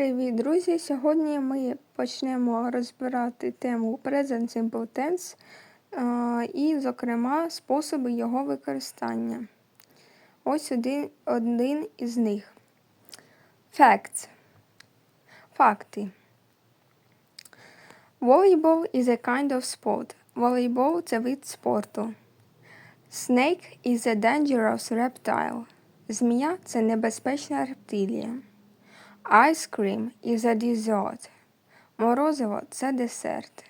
Привіт, друзі! Сьогодні ми почнемо розбирати тему Present Simple Tense і, зокрема, способи його використання. Ось один, один із них. Facts. Факти. Volleyball is a kind of sport. Волейбол – це вид спорту. Snake is a dangerous reptile. Змія – це небезпечна рептилія. Ice cream is a dessert. Морозиво це десерт.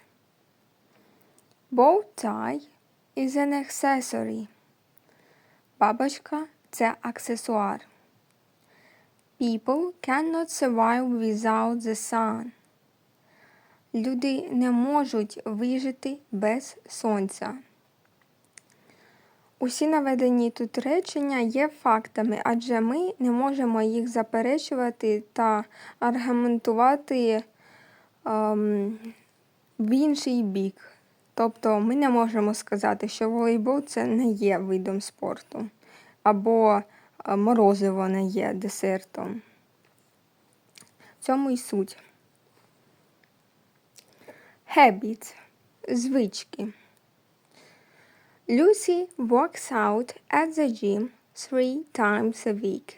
Bow tie is an accessory. Бабочка це аксесуар. People cannot survive without the sun. Люди не можуть вижити без сонця. Усі наведені тут речення є фактами, адже ми не можемо їх заперечувати та аргументувати ем, в інший бік. Тобто ми не можемо сказати, що волейбол це не є видом спорту, або е, морозиво не є десертом. В цьому і суть. Habits – звички. Lucy works out at the gym three times a week.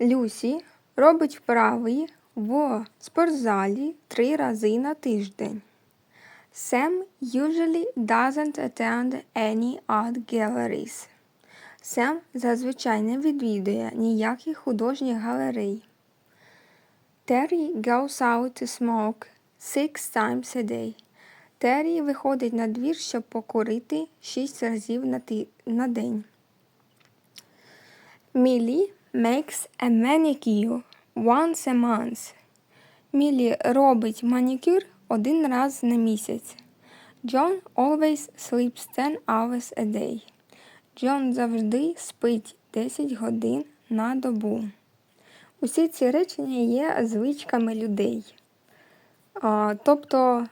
Люсі робить вправи в спортзалі три рази на тиждень. Sam usually doesn't attend any art galleries. Сем зазвичай не відвідує ніяких художніх галерей. Terry goes out to smoke six times a day. Террі виходить на двір, щоб покурити шість разів на, на день. Мілі makes a manicure once a month. Мілі робить манікюр один раз на місяць. John always sleeps 10 hours a day. Джон завжди спить 10 годин на добу. Усі ці речення є звичками людей. Тобто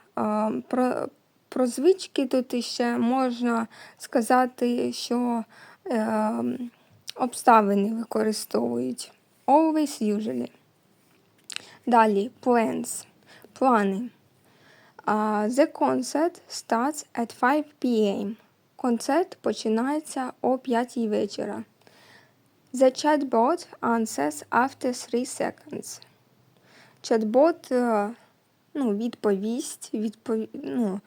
про про звички тут ще можна сказати, що е, обставини використовують. Always usually. Далі plans. Плани. The concert starts at 5 p.m. Концерт починається о 5 вечора. The chatbot answers after 3 seconds. Чатбот uh, ну, відповість відпов... ну,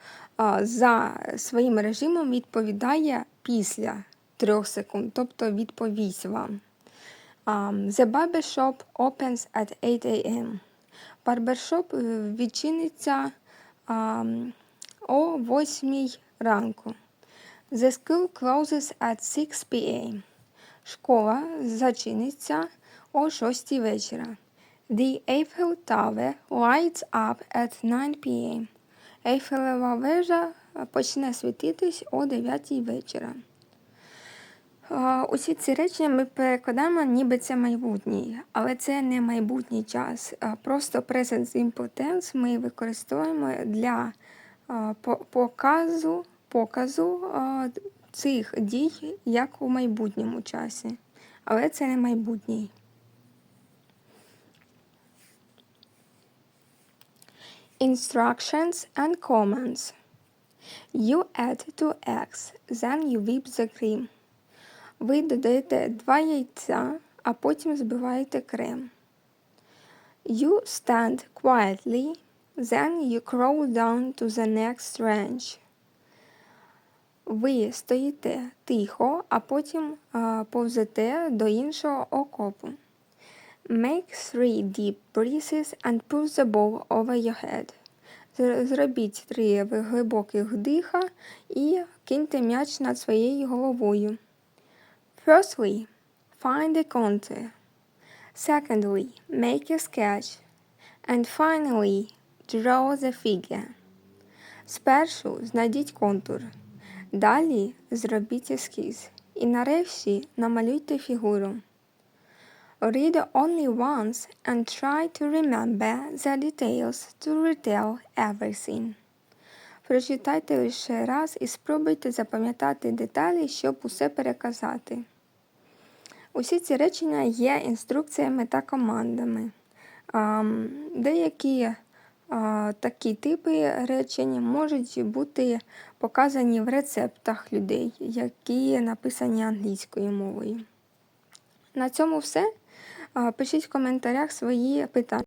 за своїм режимом відповідає після трьох секунд, тобто відповість вам. The barbershop opens at 8 a.m. Барбершоп відчиниться о 8 ранку. The school closes at 6 p.m. Школа зачиниться о 6 вечора. The Eiffel Tower lights up at 9 p.m. Ейфелева вежа почне світитись о 9 вечора. Усі ці речення ми перекладаємо, ніби це майбутній, але це не майбутній час. Просто Present Simple Tense ми використовуємо для показу показу цих дій як у майбутньому часі. Але це не майбутній. Instructions and commands. You add two eggs, then you whip the cream. Ви додаєте два яйця, а потім збиваєте крем. You stand quietly, then you crawl down to the next range. Ви стоїте тихо, а потім а, повзете до іншого окопу. Make three deep breaths and pull the ball over your head. Зробіть три глибоких диха і киньте м'яч над своєю головою. Firstly, find the contour. Secondly, make a sketch. And finally, draw the figure. Спершу знайдіть контур. Далі зробіть ескіз. І нарешті намалюйте фігуру. Read only once and try to remember the details to retell everything. Прочитайте лише раз і спробуйте запам'ятати деталі, щоб усе переказати. Усі ці речення є інструкціями та командами. Деякі такі типи речень можуть бути показані в рецептах людей, які написані англійською мовою. На цьому все. Пишіть в коментарях свої питання.